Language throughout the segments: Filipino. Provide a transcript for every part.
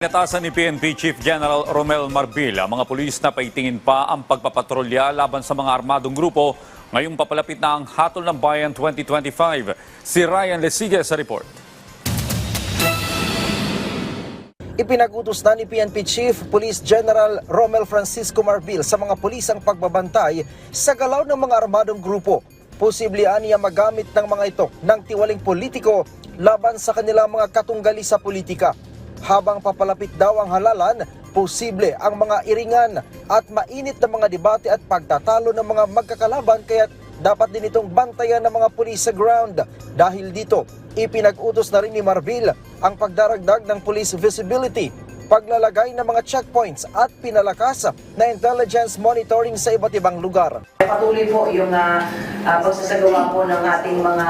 Natasan ni PNP Chief General Romel Marbil mga pulis na paitingin pa ang pagpapatrolya laban sa mga armadong grupo ngayong papalapit na ang Hatol ng Bayan 2025. Si Ryan Lesigue sa report. Ipinag-utos na ni PNP Chief Police General Romel Francisco Marbil sa mga pulis ang pagbabantay sa galaw ng mga armadong grupo. Posible aniya magamit ng mga ito ng tiwaling politiko laban sa kanilang mga katunggali sa politika. Habang papalapit daw ang halalan, posible ang mga iringan at mainit na mga debate at pagtatalo ng mga magkakalaban kaya dapat din itong bantayan ng mga pulis sa ground. Dahil dito, ipinag-utos na rin ni Marvil ang pagdaragdag ng police visibility, paglalagay ng mga checkpoints at pinalakas na intelligence monitoring sa iba't ibang lugar. Patuloy po yung uh, uh, pagsasagawa po ng ating mga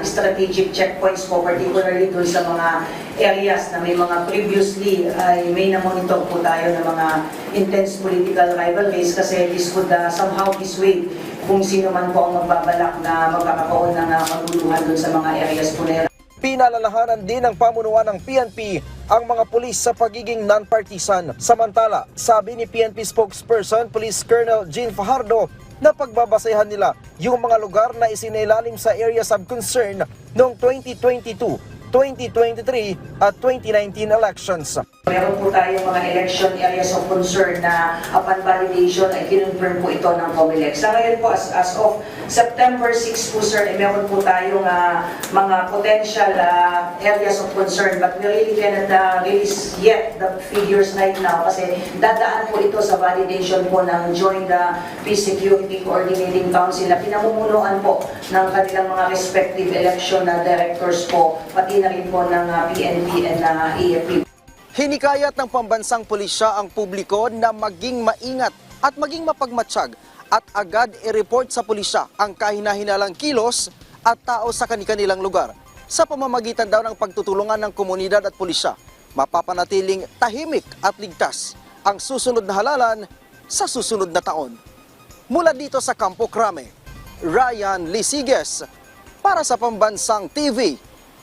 strategic checkpoints po, particularly dun sa mga areas na may mga previously ay may na-monitor po tayo ng mga intense political rivalries kasi this would uh, somehow dissuade kung sino man po ang magbabalak na magkakaroon ng uh, maguluhan dun sa mga areas po na Pinalalahanan din ng pamunuan ng PNP ang mga pulis sa pagiging non-partisan. Samantala, sabi ni PNP spokesperson Police Colonel Jean Fajardo na pagbabasehan nila yung mga lugar na isinailalim sa areas of concern noong 2022, 2023 at 2019 elections. Meron po tayong mga election areas of concern na upon validation ay kinonfirm po ito ng COMELEC. Sa ngayon po, as, as of September 6 po sir, eh, meron po tayong ah, mga potential ah, areas of concern but we really cannot ah, release yet the figures right now kasi dadaan po ito sa validation po ng Joint ah, Peace Security Coordinating Council na pinamumunuan po ng kanilang mga respective election na directors po, pati na rin po ng ah, PNP and ah, AFP. Hinikayat ng pambansang pulisya ang publiko na maging maingat at maging mapagmatsyag at agad i-report sa pulisya ang kahinahinalang kilos at tao sa kanilang lugar. Sa pamamagitan daw ng pagtutulungan ng komunidad at pulisya, mapapanatiling tahimik at ligtas ang susunod na halalan sa susunod na taon. Mula dito sa Campo Crame, Ryan Lisiges para sa Pambansang TV